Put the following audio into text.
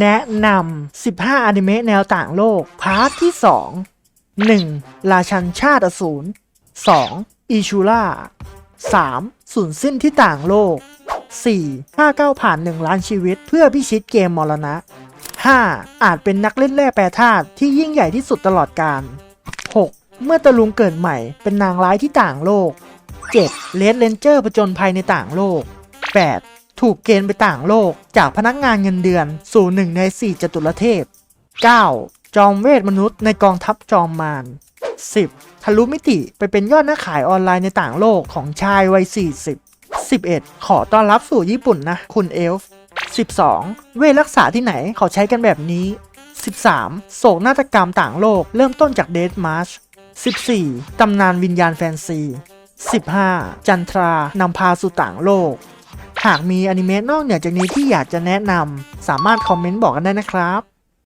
แนะนำ 15 อนิเมะแนวต่างโลก พาร์ทที่ 2 1. ราชันชาติอสูร 2. อิชูล่า 3. สูญสิ้นที่ต่างโลก 4. ฆ่าก้าวผ่าน 1 ล้านชีวิตเพื่อพิชิตเกมมรณะ 5. อาจเป็นนักเล่นแร่แปรธาตุที่ยิ่งใหญ่ที่สุดตลอดกาล 6. เมื่อตะลุงเกิดใหม่เป็นนางร้ายที่ต่างโลก 7. เลดเลนเจอร์ผจญภัยในต่างโลก 8. ถูกเกณฑ์ไปต่างโลกจากพนักงานเงินเดือน สู่หนึ่งใน 4จตุรเทพ 9. จอมเวทมนุษย์ในกองทัพจอมมาร 10. ทะลุมิติไปเป็นยอดนักขายออนไลน์ในต่างโลกของชายวัย 40 11. ขอต้อนรับสู่ญี่ปุ่นนะ คุณเอลฟ์ 12. เวทรักษาที่ไหนเขาใช้กันแบบนี้ 13. โศกนาฏกรรมต่างโลกเริ่มต้นจากเดทมาร์ช 14. ตำนานวิญญาณแฟนซี 15. จันทรานำพาสู่ต่างโลก หากมีอนิเมะนอกเหนือจากนี้ที่อยากจะแนะนำสามารถคอมเมนต์บอกกันได้นะครับ